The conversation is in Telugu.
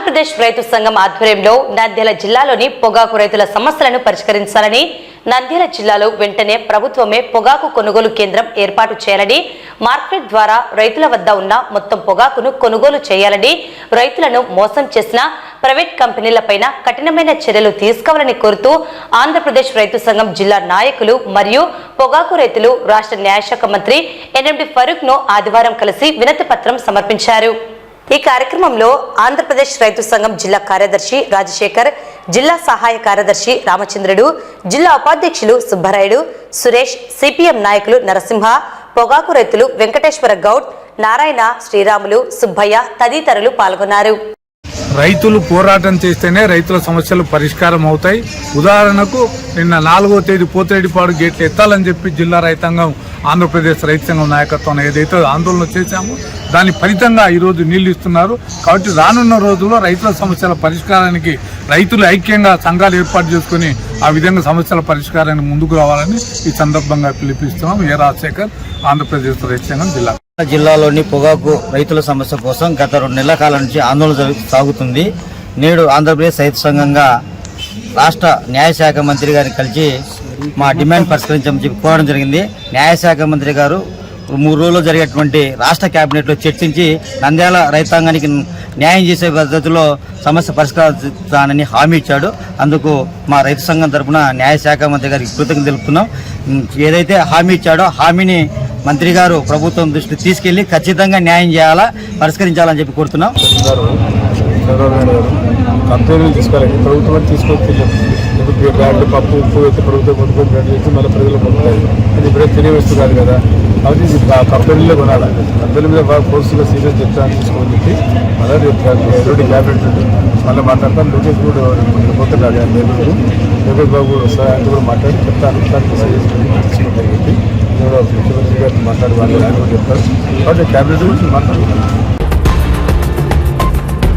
ఆంధ్రప్రదేశ్ రైతు సంఘం ఆధ్వర్యంలో నంద్యాల జిల్లాలోని పొగాకు రైతుల సమస్యలను పరిష్కరించాలని నంద్యాల జిల్లాలో వెంటనే ప్రభుత్వమే పొగాకు కొనుగోలు కేంద్రం ఏర్పాటు చేయాలని మార్కెట్ ద్వారా రైతుల వద్ద ఉన్న మొత్తం పొగాకును కొనుగోలు చేయాలని రైతులను మోసం చేసిన ప్రైవేట్ కంపెనీలపైన కఠినమైన చర్యలు తీసుకోవాలని కోరుతూ ఆంధ్రప్రదేశ్ రైతు సంఘం జిల్లా నాయకులు మరియు పొగాకు రైతులు రాష్ట్ర న్యాయశాఖ మంత్రి ఎన్ఎండి ఫరూక్ను ఆదివారం కలిసి వినతి పత్రం సమర్పించారు. ఈ కార్యక్రమంలో ఆంధ్రప్రదేశ్ రైతు సంఘం జిల్లా కార్యదర్శి రాజశేఖర్ జిల్లా సహాయ కార్యదర్శి రామచంద్రుడు జిల్లా ఉపాధ్యక్షులు సుబ్బరాయుడు సురేష్ సిపిఎం నాయకులు నరసింహ పొగాకు రైతులు వెంకటేశ్వర గౌడ్ నారాయణ శ్రీరాములు సుబ్బయ్య తదితరులు పాల్గొన్నారు. రైతులు పోరాటం చేస్తేనే రైతుల సమస్యలు పరిష్కారం అవుతాయి. ఉదాహరణకు నిన్న నాలుగో తేదీ పోతిరెడ్డిపాడు గేట్లు ఎత్తాలని చెప్పి జిల్లా రైతాంగం ఆంధ్రప్రదేశ్ రైతు సంఘం నాయకత్వం ఏదైతే ఆందోళన చేశామో దాని ఫలితంగా ఈరోజు నీళ్ళు ఇస్తున్నారు. కాబట్టి రానున్న రోజుల్లో రైతుల సమస్యల పరిష్కారానికి రైతులు ఐక్యంగా సంఘాలు ఏర్పాటు చేసుకుని ఆ విధంగా సమస్యల పరిష్కారానికి ముందుకు రావాలని ఈ సందర్భంగా పిలిపిస్తున్నాం. ఏ రాజశేఖర్ ఆంధ్రప్రదేశ్ రైతు సంఘం జిల్లా. జిల్లాలోని పొగాకు రైతుల సమస్య కోసం గత రెండు నెలల కాలం నుంచి ఆందోళన సాగుతుంది. నేడు ఆంధ్రప్రదేశ్ రైతు సంఘంగా రాష్ట్ర న్యాయశాఖ మంత్రి గారిని కలిసి మా డిమాండ్ పరిష్కరించమని చెప్పి కోరడం జరిగింది. న్యాయశాఖ మంత్రి గారు మూడు రోజుల్లో జరిగేటువంటి రాష్ట్ర కేబినెట్లో చర్చించి నంద్యాల రైతాంగానికి న్యాయం చేసే పద్ధతిలో సమస్య పరిష్కరిస్తానని హామీ ఇచ్చాడు. అందుకు మా రైతు సంఘం తరఫున న్యాయశాఖ మంత్రి గారికి కృతజ్ఞత తెలుపుతున్నాం. ఏదైతే హామీ ఇచ్చాడో హామీని మంత్రి గారు ప్రభుత్వం దృష్టికి తీసుకెళ్ళి ఖచ్చితంగా న్యాయం చేయాలా పరిష్కరించాలని చెప్పి కోరుతున్నాం. గారు చంద్రబాబు కంపెనీలు తీసుకోవాలి ప్రభుత్వం తీసుకొచ్చి ఇప్పుడు బ్యాడ్లు పప్పు ఉప్పు అయితే ప్రభుత్వం కొనుక్కొని బ్యాడ్ చేసి మళ్ళీ ప్రజలు పొందుతాయి ఇది ఇప్పుడే తినే వస్తువు కాదు కదా. కాబట్టి కంపెనీలో కొనాలి? కంపెనీ మీద బాగా ఫోర్స్గా సీరియస్ చెప్తాను తీసుకోని చెప్పి మళ్ళీ రేపు ఎటువంటి క్యాబినెట్ మళ్ళీ మాట్లాడతాను లోకేష్ కూడా పోతున్నాడు. నెల్లూరు లోకేష్ బాబు కూడా వస్తారు కూడా మాట్లాడి చెప్తాను. దానికి సీరియస్ తీసుకుంటాను. కూడా ముఖ్యమంత్రి గారితో మాట్లాడి వాళ్ళు ఆయన కూడా చెప్తారు. కాబట్టి క్యాబినెట్ గురించి మాట్లాడుతున్నాను